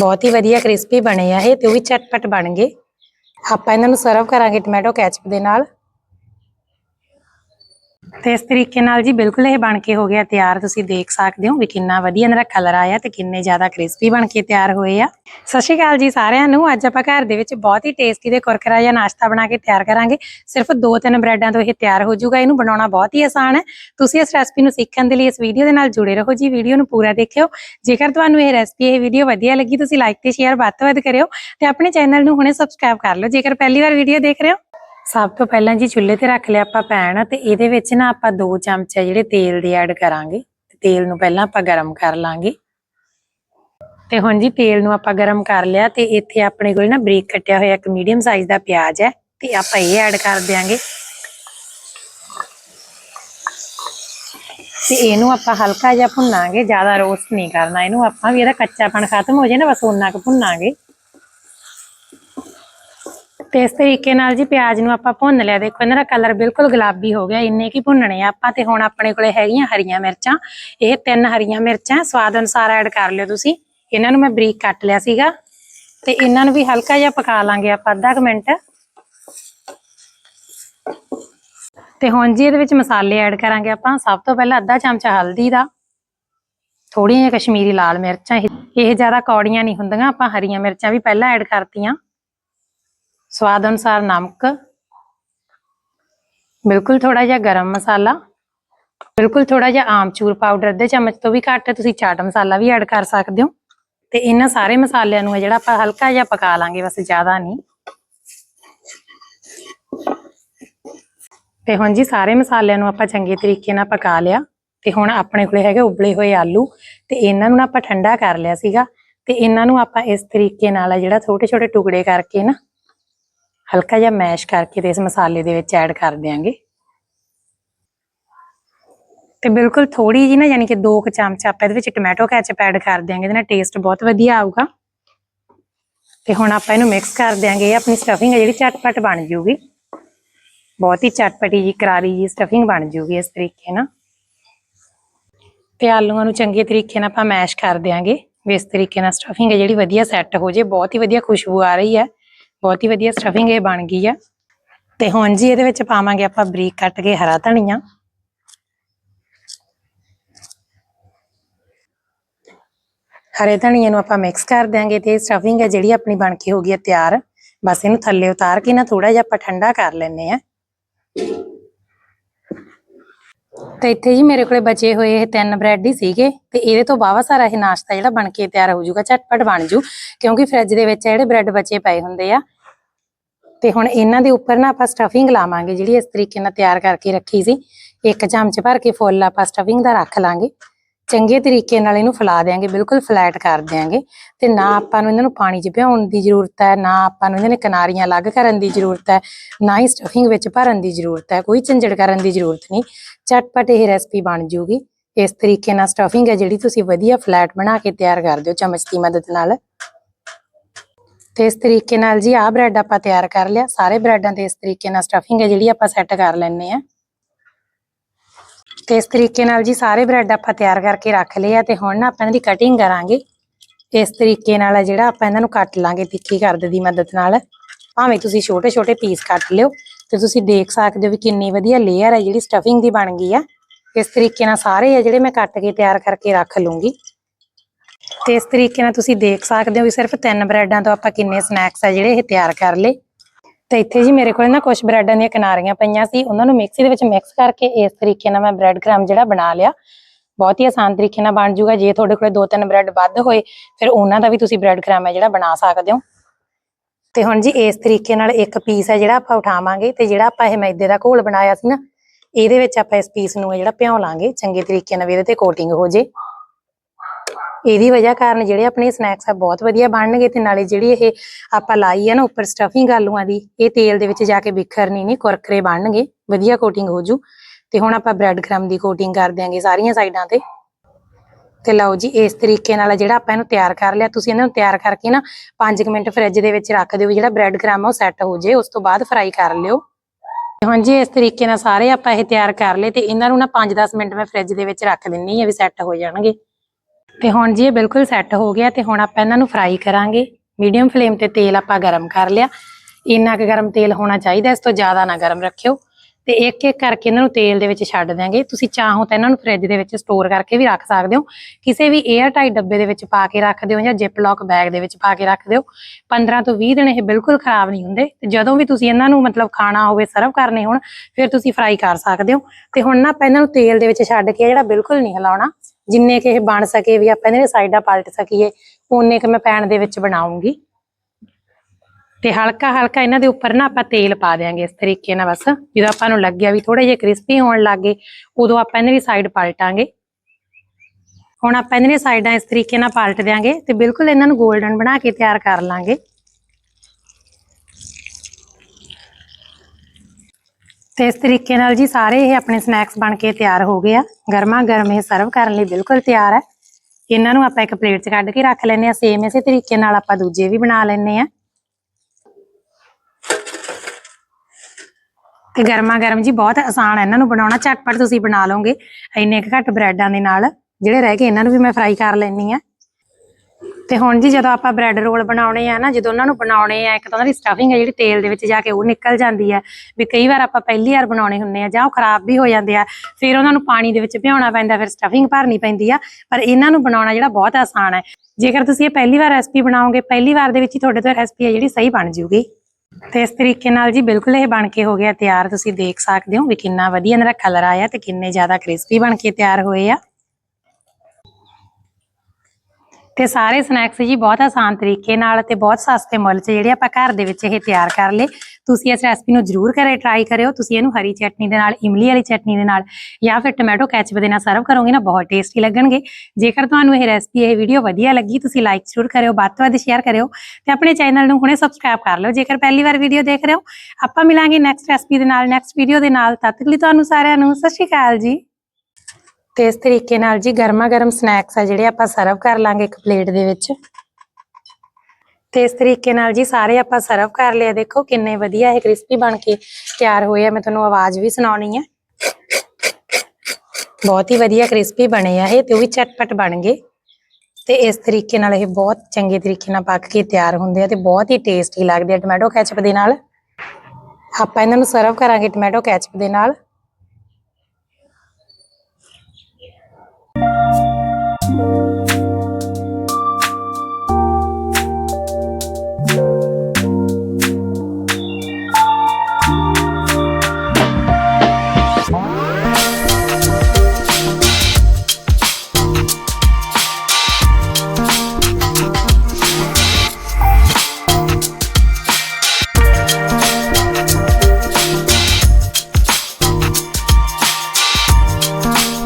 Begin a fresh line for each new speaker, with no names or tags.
ਬਹੁਤ ਹੀ ਵਧੀਆ ਕ੍ਰਿਸਪੀ ਬਣੇ ਆ ਇਹ ਤੇ ਉਹ ਵੀ ਚਟਪਟ ਬਣ ਗਏ। ਆਪਾਂ ਇਹਨਾਂ ਨੂੰ ਸਰਵ ਕਰਾਂਗੇ ਟੋਮੈਟੋ ਕੈਚਪ ਦੇ ਨਾਲ। ਤੇ ਇਸ ਤਰੀਕੇ ਨਾਲ ਜੀ ਬਿਲਕੁਲ ਇਹ ਬਣ ਕੇ ਹੋ ਗਿਆ ਤਿਆਰ। ਤੁਸੀਂ ਦੇਖ ਸਕਦੇ ਹੋ ਵੀ ਕਿੰਨਾ ਵਧੀਆ ਇਹਨਾਂ ਦਾ ਕਲਰ ਆਇਆ ਤੇ ਕਿੰਨੇ ਜ਼ਿਆਦਾ ਕ੍ਰਿਸਪੀ ਬਣ ਕੇ ਤਿਆਰ ਹੋਏ ਆ। ਸਤਿ ਸ਼੍ਰੀ ਅਕਾਲ ਜੀ ਸਾਰਿਆਂ ਨੂੰ। ਅੱਜ ਆਪਾਂ ਘਰ ਦੇ ਵਿੱਚ ਬਹੁਤ ਹੀ ਟੇਸਟੀ ਦੇ ਕੁਰਕਰਾ ਜਾਂ ਨਾਸ਼ਤਾ ਬਣਾ ਕੇ ਤਿਆਰ ਕਰਾਂਗੇ। ਸਿਰਫ ਦੋ ਤਿੰਨ ਬ੍ਰੈਡਾਂ ਤੋਂ ਇਹ ਤਿਆਰ ਹੋ ਜਾਊਗਾ। ਇਹਨੂੰ ਬਣਾਉਣਾ ਬਹੁਤ ਹੀ ਆਸਾਨ ਹੈ। ਤੁਸੀਂ ਇਸ ਰੈਸਪੀ ਨੂੰ ਸਿੱਖਣ ਦੇ ਲਈ ਇਸ ਵੀਡੀਓ ਦੇ ਨਾਲ ਜੁੜੇ ਰਹੋ ਜੀ। ਵੀਡੀਓ ਨੂੰ ਪੂਰਾ ਦੇਖਿਓ। ਜੇਕਰ ਤੁਹਾਨੂੰ ਇਹ ਰੈਸਪੀ, ਇਹ ਵੀਡੀਓ ਵਧੀਆ ਲੱਗੀ, ਤੁਸੀਂ ਲਾਈਕ ਤੇ ਸ਼ੇਅਰ ਵੱਧ ਤੋਂ ਵੱਧ ਕਰਿਓ ਤੇ ਆਪਣੇ ਚੈਨਲ ਨੂੰ ਹੁਣੇ ਸਬਸਕ੍ਰਾਈਬ ਕਰ ਲਓ। ਜੇਕਰ ਪਹਿਲੀ ਵਾਰ ਵੀਡੀਓ ਦੇਖ ਰਹੇ ਹੋ ਸਭ ਤੋਂ ਪਹਿਲਾਂ ਜੀ ਚੁੱਲ੍ਹੇ ਤੇ ਰੱਖ ਲਿਆ ਆਪਾਂ ਪੈਨ ਤੇ ਇਹਦੇ ਵਿੱਚ ਨਾ ਆਪਾਂ 2 ਚਮਚ ਜਿਹੜੇ ਤੇਲ ਦੇ ਐਡ ਕਰਾਂਗੇ। ਤੇਲ ਨੂੰ ਪਹਿਲਾਂ ਆਪਾਂ ਗਰਮ ਕਰ ਲਾਂਗੇ। ਤੇ ਹੁਣ ਜੀ ਤੇਲ ਨੂੰ ਆਪਾਂ ਗਰਮ ਕਰ ਲਿਆ ਤੇ ਇੱਥੇ ਆਪਣੇ ਕੋਲ ਨਾ ਬਰੀਕ ਕੱਟਿਆ ਹੋਇਆ ਇੱਕ ਮੀਡੀਅਮ ਸਾਈਜ਼ ਦਾ ਪਿਆਜ਼ ਹੈ ਤੇ ਆਪਾਂ ਇਹ ਐਡ ਕਰ ਦਿਆਂਗੇ। ਤੇ ਇਹਨੂੰ ਆਪਾਂ ਹਲਕਾ ਜਿਹਾ ਭੁੰਨਾਂਗੇ, ਜ਼ਿਆਦਾ ਰੋਸਟ ਨਹੀਂ ਕਰਨਾ। ਇਹਨੂੰ ਆਪਾਂ ਵੀ ਇਹਦਾ ਕੱਚਾਪਣ ਖਤਮ ਹੋ ਜਾਏ ਨਾ, ਬਸ ਉਹਨਾਂ ਕੁ ਭੁੰਨਾਂਗੇ। ਤੇ ਇਸ ਤਰੀਕੇ ਨਾਲ ਜੀ ਪਿਆਜ਼ ਨੂੰ ਆਪਾਂ ਭੁੰਨ ਲਿਆ। ਦੇਖੋ, ਇਹਨਾਂ ਦਾ ਕਲਰ ਬਿਲਕੁਲ ਗੁਲਾਬੀ ਹੋ ਗਿਆ, ਇੰਨੇ ਕੀ ਭੁੰਨਣੇ ਆ? ਆਪਾਂ ਤੇ ਹੁਣ ਆਪਣੇ ਕੋਲੇ ਹੈਗੀਆਂ ਹਰੀਆਂ ਮਿਰਚਾਂ। ਇਹ ਤਿੰਨ ਹਰੀਆਂ ਮਿਰਚਾਂ, ਸਵਾਦ ਅਨੁਸਾਰ ਐਡ ਕਰ ਲਿਓ ਤੁਸੀਂ। ਇਹਨਾਂ ਨੂੰ ਮੈਂ ਬਰੀਕ ਕੱਟ ਲਿਆ ਸੀਗਾ। ਤੇ ਇਹਨਾਂ ਨੂੰ ਵੀ ਹਲਕਾ ਜਿਹਾ ਪਕਾ ਲਾਂਗੇ ਆਪਾਂ, ਅੱਧਾ ਕੁ ਮਿੰਟ। ਤੇ ਹੁਣ ਜੀ ਇਹਦੇ ਵਿੱਚ ਮਸਾਲੇ ਐਡ ਕਰਾਂਗੇ ਆਪਾਂ। ਸਭ ਤੋਂ ਪਹਿਲਾਂ ਅੱਧਾ ਚਮਚਾ ਹਲਦੀ ਦਾ ਥੋੜੀਆਂ ਜਿਹੀਆਂ ਕਸ਼ਮੀਰੀ ਲਾਲ ਮਿਰਚਾਂ। ਇਹ ਜ਼ਿਆਦਾ ਕੌੜੀਆਂ ਨਹੀਂ ਹੁੰਦੀਆਂ। ਆਪਾਂ ਹਰੀਆਂ ਮਿਰਚਾਂ ਵੀ ਪਹਿਲਾਂ ਐਡ ਕਰਤੀਆਂ। ਸਵਾਦ ਅਨੁਸਾਰ ਨਮਕ, ਬਿਲਕੁਲ ਥੋੜਾ ਜਿਹਾ ਗਰਮ ਮਸਾਲਾ, ਬਿਲਕੁਲ ਥੋੜਾ ਜਿਹਾ ਆਮਚੂਰ ਪਾਊਡਰ ਅੱਧੇ ਚਮਚ ਤੋਂ ਵੀ ਘੱਟ ਤੁਸੀਂ ਚਾਟ ਮਸਾਲਾ ਵੀ ਐਡ ਕਰ ਸਕਦੇ ਹੋ। ਤੇ ਇਹਨਾਂ ਸਾਰੇ ਮਸਾਲਿਆਂ ਨੂੰ ਜਿਹੜਾ ਆਪਾਂ ਹਲਕਾ ਜਿਹਾ ਪਕਾ ਲਾਂਗੇ, ਬਸ ਜ਼ਿਆਦਾ ਨਹੀਂ। ਤੇ ਹੁਣ ਜੀ ਸਾਰੇ ਮਸਾਲਿਆਂ ਨੂੰ ਆਪਾਂ ਚੰਗੇ ਤਰੀਕੇ ਨਾਲ ਪਕਾ ਲਿਆ। ਤੇ ਹੁਣ ਆਪਣੇ ਕੋਲੇ ਹੈਗੇ ਉਬਲੇ ਹੋਏ ਆਲੂ, ਤੇ ਇਹਨਾਂ ਨੂੰ ਨਾ ਆਪਾਂ ਠੰਡਾ ਕਰ ਲਿਆ ਸੀਗਾ। ਤੇ ਇਹਨਾਂ ਨੂੰ ਆਪਾਂ ਇਸ ਤਰੀਕੇ ਨਾਲ ਜਿਹੜਾ ਛੋਟੇ ਛੋਟੇ ਟੁਕੜੇ ਕਰਕੇ ਨਾ ਹਲਕਾ ਜਿਹਾ ਮੈਸ਼ ਕਰਕੇ ਤੇ ਇਸ ਮਸਾਲੇ ਦੇ ਵਿੱਚ ਐਡ ਕਰ ਦਿਆਂਗੇ। ਤੇ ਬਿਲਕੁਲ ਥੋੜੀ ਜੀ ਨਾ ਯਾਨੀ ਕਿ 2 ਕੁ ਚਮਚ ਆਪਾਂ ਇਹਦੇ ਵਿੱਚ ਟੋਮੈਟੋ ਕੈਚਪ ਐਡ ਕਰ ਦਿਆਂਗੇ, ਇਹਦੇ ਨਾਲ ਟੇਸਟ ਬਹੁਤ ਵਧੀਆ ਆਊਗਾ। ਤੇ ਹੁਣ ਆਪਾਂ ਇਹਨੂੰ ਮਿਕਸ ਕਰ ਦਿਆਂਗੇ, ਇਹ ਆਪਣੀ ਸਟਫਿੰਗ ਹੈ ਜਿਹੜੀ ਝਟਪਟ ਬਣ ਜੂਗੀ। ਬਹੁਤ ਹੀ ਚਟਪਟੀ ਜੀ ਕਰਾਰੀ ਜੀ ਸਟਫਿੰਗ ਬਣ ਜੂਗੀ ਇਸ ਤਰੀਕੇ ਨਾਲ। ਤੇ ਆਲੂਆਂ ਨੂੰ ਚੰਗੇ ਤਰੀਕੇ ਨਾਲ ਆਪਾਂ ਮੈਸ਼ ਕਰ ਦਿਆਂਗੇ। ਵੀ ਇਸ ਤਰੀਕੇ ਨਾਲ ਸਟਫਿੰਗ ਹੈ ਜਿਹੜੀ ਵਧੀਆ ਸੈੱਟ ਹੋ ਜੇ, ਬਹੁਤ ਹੀ ਵਧੀਆ ਖੁਸ਼ਬੂ ਆ ਰਹੀ ਹੈ। ਬਹੁਤ ਹੀ ਵਧੀਆ ਸਟਫਿੰਗ ਇਹ ਬਣ ਗਈ ਆ। ਤੇ ਹੁਣ ਜੀ ਇਹਦੇ ਵਿੱਚ ਪਾਵਾਂਗੇ ਆਪਾਂ ਬਰੀਕ ਕੱਟ ਕੇ ਹਰਾ ਧਨੀਆ। ਹਰੇ ਧਨੀਏ ਨੂੰ ਆਪਾਂ ਮਿਕਸ ਕਰ ਦਿਆਂਗੇ ਤੇ ਸਟਫਿੰਗ ਹੈ ਜਿਹੜੀ ਆਪਣੀ ਬਣ ਕੇ ਹੋ ਗਈ ਹੈ ਤਿਆਰ। ਬਸ ਇਹਨੂੰ ਥੱਲੇ ਉਤਾਰ ਕੇ ਨਾ ਥੋੜਾ ਜਿਹਾ ਆਪਾਂ ਠੰਡਾ ਕਰ ਲੈਨੇ ਆ। ਤੇ ਇੱਥੇ ਜੀ ਮੇਰੇ ਕੋਲੇ ਬਚੇ ਹੋਏ ਇਹ ਤਿੰਨ ਬ੍ਰੈਡ ਹੀ ਸੀਗੇ ਤੇ ਇਹਦੇ ਤੋਂ ਬਾਵਾ ਸਾਰਾ ਇਹ ਨਾਸ਼ਤਾ ਜਿਹੜਾ ਬਣ ਕੇ ਤਿਆਰ ਹੋ ਜਾਊਗਾ, ਝਟਪਟ ਬਣ ਜੂ ਕਿਉਂਕਿ ਫ੍ਰਿਜ ਦੇ ਵਿੱਚ ਜਿਹੜੇ ਬ੍ਰੈਡ ਬਚੇ ਪਏ ਹੁੰਦੇ ਆ। ਤੇ ਹੁਣ ਇਹਨਾਂ ਦੇ ਉੱਪਰ ਨਾ ਆਪਾਂ ਸਟਫਿੰਗ ਲਾਵਾਂਗੇ ਜਿਹੜੀ ਇਸ ਤਰੀਕੇ ਨਾਲ ਤਿਆਰ ਕਰਕੇ ਰੱਖੀ ਸੀ। ਇੱਕ ਚਮਚ ਭਰ ਕੇ ਫੁੱਲ ਆਪਾਂ ਸਟਫਿੰਗ ਦਾ ਰੱਖ ਲਾਂਗੇ। ਚੰਗੇ ਤਰੀਕੇ ਨਾਲ ਇਹਨੂੰ ਫੈਲਾ ਦੇਾਂਗੇ ਬਿਲਕੁਲ ਫਲੈਟ ਕਰ ਦਿਆਂਗੇ। ਤੇ ਨਾ ਆਪਾਂ ਨੂੰ ਇਹਨਾਂ ਨੂੰ ਪਾਣੀ 'ਚ ਭਿਉਣ ਦੀ ਜ਼ਰੂਰਤ ਹੈ, ਨਾ ਆਪਾਂ ਨੂੰ ਇਹਨਾਂ ਨੇ ਕਿਨਾਰੀਆਂ ਅਲੱਗ ਕਰਨ ਦੀ ਜ਼ਰੂਰਤ ਹੈ, ਨਾ ਹੀ ਸਟਫਿੰਗ ਵਿੱਚ ਭਰਨ ਦੀ ਜ਼ਰੂਰਤ ਹੈ, ਕੋਈ ਝੰਜੜ ਕਰਨ ਦੀ ਜ਼ਰੂਰਤ ਨਹੀਂ। ਝਟਪਟ ਇਹ ਰੈਸਪੀ ਬਣ ਜੂਗੀ। ਇਸ ਤਰੀਕੇ ਨਾਲ ਸਟਫਿੰਗ ਹੈ ਜਿਹੜੀ ਤੁਸੀਂ ਵਧੀਆ ਫਲੈਟ ਬਣਾ ਕੇ ਤਿਆਰ ਕਰ ਦਿਓ ਚਮਚ ਦੀ ਮਦਦ ਨਾਲ। ਤੇ ਇਸ ਤਰੀਕੇ ਨਾਲ ਜੀ ਆਹ ਬ੍ਰੈਡ ਆਪਾਂ ਤਿਆਰ ਕਰ ਲਿਆ। ਸਾਰੇ ਬ੍ਰੈਡਾਂ ਤੇ ਇਸ ਤਰੀਕੇ ਨਾਲ ਸਟਫਿੰਗ ਹੈ ਜਿਹੜੀ ਆਪਾਂ ਸੈੱਟ ਕਰ ਲੈਣੇ ਆ ਤੇ ਇਸ ਤਰੀਕੇ ਨਾਲ ਜੀ ਸਾਰੇ ਬ੍ਰੈਡ ਆਪਾਂ ਤਿਆਰ ਕਰਕੇ ਰੱਖ ਲਏ ਆ ਤੇ ਹੁਣ ਨਾ ਆਪਾਂ ਇਹਨਾਂ ਦੀ ਕਟਿੰਗ ਕਰਾਂਗੇ। ਇਸ ਤਰੀਕੇ ਨਾਲ ਹੈ ਜਿਹੜਾ ਆਪਾਂ ਇਹਨਾਂ ਨੂੰ ਕੱਟ ਲਾਂਗੇ ਤਿੱਖੀ ਕਰਦ ਦੀ ਮਦਦ ਨਾਲ। ਭਾਵੇਂ ਤੁਸੀਂ ਛੋਟੇ ਛੋਟੇ ਪੀਸ ਕੱਟ ਲਿਓ ਤੇ ਤੁਸੀਂ ਦੇਖ ਸਕਦੇ ਹੋ ਵੀ ਕਿੰਨੀ ਵਧੀਆ ਲੇਅਰ ਹੈ ਜਿਹੜੀ ਸਟਫਿੰਗ ਦੀ ਬਣ ਗਈ ਆ। ਇਸ ਤਰੀਕੇ ਨਾਲ ਸਾਰੇ ਆ ਜਿਹੜੇ ਮੈਂ ਕੱਟ ਕੇ ਤਿਆਰ ਕਰਕੇ ਰੱਖ ਲੂੰਗੀ। ਤੇ ਇਸ ਤਰੀਕੇ ਨਾਲ ਤੁਸੀਂ ਦੇਖ ਸਕਦੇ ਹੋ ਵੀ ਸਿਰਫ ਤਿੰਨ ਬ੍ਰੈਡਾਂ ਤੋਂ ਆਪਾਂ ਕਿੰਨੇ ਸਨੈਕਸ ਆ ਜਿਹੜੇ ਇਹ ਤਿਆਰ ਕਰ ਲਏ। ਤੇ ਇੱਥੇ ਜੀ ਮੇਰੇ ਕੋਲ ਨਾ ਕੁਝ ਬ੍ਰੈਡਾਂ ਦੀਆਂ ਕਿਨਾਰੀਆਂ ਪਈਆਂ ਸੀ। ਉਹਨਾਂ ਨੂੰ ਮਿਕਸੀ ਦੇ ਵਿੱਚ ਮਿਕਸ ਕਰਕੇ ਇਸ ਤਰੀਕੇ ਨਾਲ ਮੈਂ ਬ੍ਰੈਡ ਕ੍ਰਮ ਜਿਹੜਾ ਬਣਾ ਲਿਆ। ਬਹੁਤ ਹੀ ਆਸਾਨ ਤਰੀਕੇ ਨਾਲ ਬਣ ਜੂਗਾ। ਜੇ ਤੁਹਾਡੇ ਕੋਲੇ ਦੋ ਤਿੰਨ ਬ੍ਰੈਡ ਵੱਧ ਹੋਏ, ਫਿਰ ਉਹਨਾਂ ਦਾ ਵੀ ਤੁਸੀਂ ਬ੍ਰੈਡ ਕ੍ਰਮ ਹੈ ਜਿਹੜਾ ਬਣਾ ਸਕਦੇ ਹੋ। ਤੇ ਹੁਣ ਜੀ ਇਸ ਤਰੀਕੇ ਨਾਲ ਇੱਕ ਪੀਸ ਹੈ ਜਿਹੜਾ ਆਪਾਂ ਉਠਾਵਾਂਗੇ ਤੇ ਜਿਹੜਾ ਆਪਾਂ ਇਹ ਮੈਦੇ ਦਾ ਘੋਲ ਬਣਾਇਆ ਸੀ ਨਾ, ਇਹਦੇ ਵਿੱਚ ਆਪਾਂ ਇਸ ਪੀਸ ਨੂੰ ਜਿਹੜਾ ਭਿਉਂ ਲਾਂਗੇ। ਚੰਗੇ ਤਰੀਕੇ ਨਾਲ ਇਹਦੇ ਤੇ ਕੋਟਿੰਗ ਹੋ ਜੇ। ਇਹਦੀ ਵਜ੍ਹਾ ਕਾਰਨ ਜਿਹੜੇ ਆਪਣੇ ਸਨੈਕਸ ਆ ਬਹੁਤ ਵਧੀਆ ਬਣਨਗੇ ਤੇ ਨਾਲੇ ਜਿਹੜੀ ਇਹ ਆਪਾਂ ਲਾਈ ਆ ਨਾ ਉੱਪਰ ਸਟਫਿੰਗ ਆਲੂਆਂ ਦੀ, ਇਹ ਤੇਲ ਦੇ ਵਿੱਚ ਜਾ ਕੇ ਬਿਖਰਨੀ ਨਹੀਂ, ਕੁਰਕਰੇ ਬਣਨਗੇ, ਵਧੀਆ ਕੋਟਿੰਗ ਹੋ ਜੂ ਤੇ ਹੁਣ ਆਪਾਂ ਬ੍ਰੈਡ ਕ੍ਰਮ ਦੀ ਕੋਟਿੰਗ ਕਰ ਦਿਆਂਗੇ ਸਾਰੀਆਂ ਸਾਈਡਾਂ ਤੇ। ਤੇ ਲਓ ਜੀ, ਇਸ ਤਰੀਕੇ ਨਾਲ ਜਿਹੜਾ ਆਪਾਂ ਇਹਨੂੰ ਤਿਆਰ ਕਰ ਲਿਆ, ਤੁਸੀਂ ਇਹਨਾਂ ਨੂੰ ਤਿਆਰ ਕਰਕੇ ਨਾ 5 ਮਿੰਟ ਫ੍ਰਿਜ ਦੇ ਵਿੱਚ ਰੱਖ ਦਿਓ, ਜਿਹੜਾ ਬ੍ਰੈਡ ਕ੍ਰਮ ਆ ਉਹ ਸੈੱਟ ਹੋ ਜੇ, ਉਸ ਤੋਂ ਬਾਅਦ ਫਰਾਈ ਕਰ ਲਿਓ। ਹਾਂਜੀ ਇਸ ਤਰੀਕੇ ਨਾਲ ਸਾਰੇ ਆਪਾਂ ਇਹ ਤਿਆਰ ਕਰ ਲਏ ਤੇ ਇਹਨਾਂ ਨੂੰ ਨਾ 5-10 ਮਿੰਟ ਮੈਂ ਫ੍ਰਿਜ ਦੇ ਵਿੱਚ ਰੱਖ ਦਿੰਨੀ ਆ ਵੀ ਸੈੱਟ ਹੋ ਜਾਣਗੇ। ਤੇ ਹੁਣ ਜੀ ਇਹ ਬਿਲਕੁਲ ਸੈੱਟ ਹੋ ਗਿਆ ਤੇ ਹੁਣ ਆਪਾਂ ਇਹਨਾਂ ਨੂੰ ਫਰਾਈ ਕਰਾਂਗੇ। ਮੀਡੀਅਮ ਫਲੇਮ ਤੇ ਤੇਲ ਆਪਾਂ ਗਰਮ ਕਰ ਲਿਆ। ਇੰਨਾ ਕੁ ਗਰਮ ਤੇਲ ਹੋਣਾ ਚਾਹੀਦਾ, ਇਸ ਤੋਂ ਜ਼ਿਆਦਾ ਨਾ ਗਰਮ ਰੱਖਿਓ। ਤੇ ਇੱਕ ਇੱਕ ਕਰਕੇ ਇਹਨਾਂ ਨੂੰ ਤੇਲ ਦੇ ਵਿੱਚ ਛੱਡ ਦਿਆਂਗੇ। ਤੁਸੀਂ ਚਾਹੋ ਤਾਂ ਇਹਨਾਂ ਨੂੰ ਫ੍ਰਿਜ ਦੇ ਵਿੱਚ ਸਟੋਰ ਕਰਕੇ ਵੀ ਰੱਖ ਸਕਦੇ ਹੋ। ਕਿਸੇ ਵੀ 에ਅਰ ਟਾਈਟ ਡੱਬੇ ਦੇ ਵਿੱਚ ਪਾ ਕੇ ਰੱਖ ਦਿਓ ਜਾਂ ਜਿਪ ਲੌਕ ਬੈਗ ਦੇ ਵਿੱਚ ਪਾ ਕੇ ਰੱਖ ਦਿਓ। 15 ਤੋਂ 20 ਦਿਨ ਇਹ ਬਿਲਕੁਲ ਖਰਾਬ ਨਹੀਂ ਹੁੰਦੇ। ਤੇ ਜਦੋਂ ਵੀ ਤੁਸੀਂ ਇਹਨਾਂ ਨੂੰ ਮਤਲਬ ਖਾਣਾ ਹੋਵੇ ਸਰਵ ਕਰਨੇ ਹੋਣ, ਫਿਰ ਤੁਸੀਂ ਫਰਾਈ ਕਰ ਸਕਦੇ ਹੋ। ਤੇ ਹੁਣ ਨਾ ਆਪਾਂ ਇਹਨਾਂ ਨੂੰ ਤੇਲ ਦੇ ਵਿੱਚ ਛੱਡ ਕੇ ਜਿਹੜਾ ਬਿਲਕੁਲ ਨਹੀਂ ਹਿਲਾਉਣਾ ਜਿੰਨੇ ਕਿ ਇਹ ਬਣ ਸਕੇ ਵੀ ਆਪਾਂ ਇਹਨਾਂ ਦੇ ਸਾਈਡਾਂ ਪਲਟ ਸਕੀਏ ਉਨੇ ਕਿ ਮੈਂ ਪੈਨ ਦੇ ਵਿੱਚ ਬਣਾਉਂਗੀ। ਤੇ ਹਲਕਾ ਹਲਕਾ ਇਹਨਾਂ ਦੇ ਉੱਪਰ ਨਾ ਆਪਾਂ ਤੇਲ ਪਾ ਦਿਆਂਗੇ ਇਸ ਤਰੀਕੇ ਨਾਲ ਬਸ। ਜਦੋਂ ਆਪਾਂ ਨੂੰ ਲੱਗਿਆ ਵੀ ਥੋੜੇ ਜਿਹੇ ਕ੍ਰਿਸਪੀ ਹੋਣ ਲੱਗੇ ਉਦੋਂ ਆਪਾਂ ਇਹਨਾਂ ਦੀ ਸਾਈਡ ਪਲਟਾਂਗੇ। ਹੁਣ ਆਪਾਂ ਇਹਨਾਂ ਦੀ ਸਾਈਡਾਂ ਇਸ ਤਰੀਕੇ ਨਾਲ ਪਲਟ ਦਿਆਂਗੇ ਤੇ ਬਿਲਕੁਲ ਇਹਨਾਂ ਨੂੰ 골ਡਨ ਬਣਾ ਕੇ ਤਿਆਰ ਕਰ ਲਾਂਗੇ। ਤੇ ਇਸ ਤਰੀਕੇ ਨਾਲ ਜੀ ਸਾਰੇ ਇਹ ਆਪਣੇ ਸਨੈਕਸ ਬਣ ਕੇ ਤਿਆਰ ਹੋ ਗਏ ਆ। ਗਰਮਾ ਗਰਮ ਇਹ ਸਰਵ ਕਰਨ ਲਈ ਬਿਲਕੁਲ ਤਿਆਰ ਹੈ ਇਹਨਾਂ ਨੂੰ ਆਪਾਂ ਇੱਕ ਪਲੇਟ 'ਚ ਕੱਢ ਕੇ ਰੱਖ ਲੈਨੇ ਆ। ਸੇਮ ਇਸੇ ਤਰੀਕੇ ਨਾਲ ਆਪਾਂ ਦੂਜੇ ਵੀ ਬਣਾ ਲੈਨੇ ਆ। ਤੇ ਗਰਮਾ ਗਰਮ ਜੀ ਬਹੁਤ ਆਸਾਨ ਹੈ ਇਹਨਾਂ ਨੂੰ ਬਣਾਉਣਾ ਝਟਪਟ ਤੁਸੀਂ ਬਣਾ ਲਓਗੇ। ਇੰਨੇ ਕੁ ਘੱਟ ਬ੍ਰੈਡਾਂ ਦੇ ਨਾਲ। ਜਿਹੜੇ ਰਹਿ ਗਏ, ਇਹਨਾਂ ਨੂੰ ਵੀ ਮੈਂ ਫਰਾਈ ਕਰ ਲੈਣੀ ਆ। ਤੇ ਹੁਣ ਜੀ ਜਦੋਂ ਆਪਾਂ ਬ੍ਰੈਡ ਰੋਲ ਬਣਾਉਣੇ ਆ ਨਾ, ਜਦੋਂ ਉਹਨਾਂ ਨੂੰ ਬਣਾਉਣੇ ਆ, ਇੱਕ ਤਾਂ ਉਹਨਾਂ ਦੀ ਸਟਫਿੰਗ ਹੈ ਜਿਹੜੀ ਤੇਲ ਦੇ ਵਿੱਚ ਜਾ ਕੇ ਉਹ ਨਿਕਲ ਜਾਂਦੀ ਹੈ ਵੀ ਕਈ ਵਾਰ ਆਪਾਂ ਪਹਿਲੀ ਵਾਰ ਬਣਾਉਣੇ ਹੁੰਨੇ ਆ ਜਾਂ ਉਹ ਖਰਾਬ ਵੀ ਹੋ ਜਾਂਦੇ ਆ, ਫਿਰ ਉਹਨਾਂ ਨੂੰ ਪਾਣੀ ਦੇ ਵਿੱਚ ਭਿਉਣਾ ਪੈਂਦਾ, ਫਿਰ ਸਟਫਿੰਗ ਭਰਨੀ ਪੈਂਦੀ ਆ, ਪਰ ਇਹਨਾਂ ਨੂੰ ਬਣਾਉਣਾ ਜਿਹੜਾ ਬਹੁਤ ਆਸਾਨ ਹੈ। ਜੇਕਰ ਤੁਸੀਂ ਇਹ ਪਹਿਲੀ ਵਾਰ ਰੈਸਪੀ ਬਣਾਓਗੇ, ਪਹਿਲੀ ਵਾਰ ਦੇ ਵਿੱਚ ਹੀ ਤੁਹਾਡੇ ਤੋਂ ਰੈਸਪੀ ਹੈ ਜਿਹੜੀ ਸਹੀ ਬਣ ਜੂਗੀ ਤੇ ਇਸ ਤਰੀਕੇ ਨਾਲ ਜੀ ਬਿਲਕੁਲ ਇਹ ਬਣ ਕੇ ਹੋ ਗਿਆ ਤਿਆਰ, ਤੁਸੀਂ ਦੇਖ ਸਕਦੇ ਹੋ ਵੀ ਕਿੰਨਾ ਵਧੀਆ ਇਹਨਾਂ ਦਾ ਕਲਰ ਆਇਆ ਤੇ ਕਿੰਨੇ ਜ਼ਿਆਦਾ ਕ੍ਰਿਸਪੀ ਬਣ ਕੇ ਤਿਆਰ ਹੋਏ ਆ। ਤੇ ਸਾਰੇ ਸਨੈਕਸ ਜੀ ਬਹੁਤ ਆਸਾਨ ਤਰੀਕੇ ਨਾਲ ਤੇ ਬਹੁਤ ਸਸਤੇ ਮੁੱਲ 'ਚ ਜਿਹੜੇ ਆਪਾਂ ਘਰ ਦੇ ਵਿੱਚ ਇਹ ਤਿਆਰ ਕਰ ਲਏ। ਤੁਸੀਂ ਇਸ ਰੈਸਪੀ ਨੂੰ ਜ਼ਰੂਰ ਕਰੇ ਟਰਾਈ ਕਰਿਓ। ਤੁਸੀਂ ਇਹਨੂੰ ਹਰੀ ਚਟਨੀ ਦੇ ਨਾਲ, ਇਮਲੀ ਵਾਲੀ ਚਟਨੀ ਦੇ ਨਾਲ ਜਾਂ ਫਿਰ ਟੋਮੈਟੋ ਕੈਚਅਪ ਦੇ ਨਾਲ ਸਰਵ ਕਰੋਗੇ ਨਾ, ਬਹੁਤ ਟੇਸਟੀ ਲੱਗਣਗੇ। ਜੇਕਰ ਤੁਹਾਨੂੰ ਇਹ ਰੈਸਪੀ ਇਹ ਵੀਡੀਓ ਵਧੀਆ ਲੱਗੀ, ਤੁਸੀਂ ਲਾਈਕ ਜ਼ਰੂਰ ਕਰਿਓ, ਵੱਧ ਤੋਂ ਵੱਧ ਸ਼ੇਅਰ ਕਰਿਓ ਤੇ ਆਪਣੇ ਚੈਨਲ ਨੂੰ ਹੁਣੇ ਸਬਸਕ੍ਰਾਈਬ ਕਰ ਲਓ। ਜੇਕਰ ਪਹਿਲੀ ਵਾਰ ਵੀਡੀਓ ਦੇਖ ਰਹੇ ਹੋ, ਆਪਾਂ ਮਿਲਾਂਗੇ ਨੈਕਸਟ ਰੈਸਪੀ ਦੇ ਨਾਲ ਨੈਕਸਟ ਵੀਡੀਓ ਦੇ ਨਾਲ। ਤਦ ਤੱਕ ਲਈ ਤੁਹਾਨੂੰ ਸਾਰਿਆਂ ਨੂੰ ਸਤਿ ਸ਼੍ਰੀ ਅਕਾਲ ਜੀ। ਤੇ ਇਸ ਤਰੀਕੇ ਨਾਲ ਜੀ ਗਰਮਾ ਗਰਮ ਸਨੈਕਸ ਆ ਜਿਹੜੇ ਆਪਾਂ ਸਰਵ ਕਰ ਲਾਂਗੇ ਇੱਕ ਪਲੇਟ ਦੇ ਵਿੱਚ। ਤੇ ਇਸ ਤਰੀਕੇ ਨਾਲ ਜੀ ਸਾਰੇ ਆਪਾਂ ਸਰਵ ਕਰ ਲਿਆ ਦੇਖੋ ਕਿੰਨੇ ਵਧੀਆ ਇਹ ਕ੍ਰਿਸਪੀ ਬਣ ਕੇ ਤਿਆਰ ਹੋਏ ਆ। ਮੈਂ ਤੁਹਾਨੂੰ ਆਵਾਜ਼ ਵੀ ਸੁਣਾਉਣੀ ਹੈ ਬਹੁਤ ਹੀ ਵਧੀਆ ਕ੍ਰਿਸਪੀ ਬਣੇ ਆ ਇਹ ਤੇ ਉਹ ਵੀ ਚਟਪਟ ਬਣ ਗਏ। ਤੇ ਇਸ ਤਰੀਕੇ ਨਾਲ ਇਹ ਬਹੁਤ ਚੰਗੇ ਤਰੀਕੇ ਨਾਲ ਪੱਕ ਕੇ ਤਿਆਰ ਹੁੰਦੇ ਆ ਤੇ ਬਹੁਤ ਹੀ ਟੇਸਟੀ ਲੱਗਦੇ ਆ ਟੋਮੈਟੋ ਕੈਚਪ ਦੇ ਨਾਲ। ਆਪਾਂ ਇਹਨਾਂ ਨੂੰ ਸਰਵ ਕਰਾਂਗੇ ਟੋਮੈਟੋ ਕੈਚਪ ਦੇ ਨਾਲ।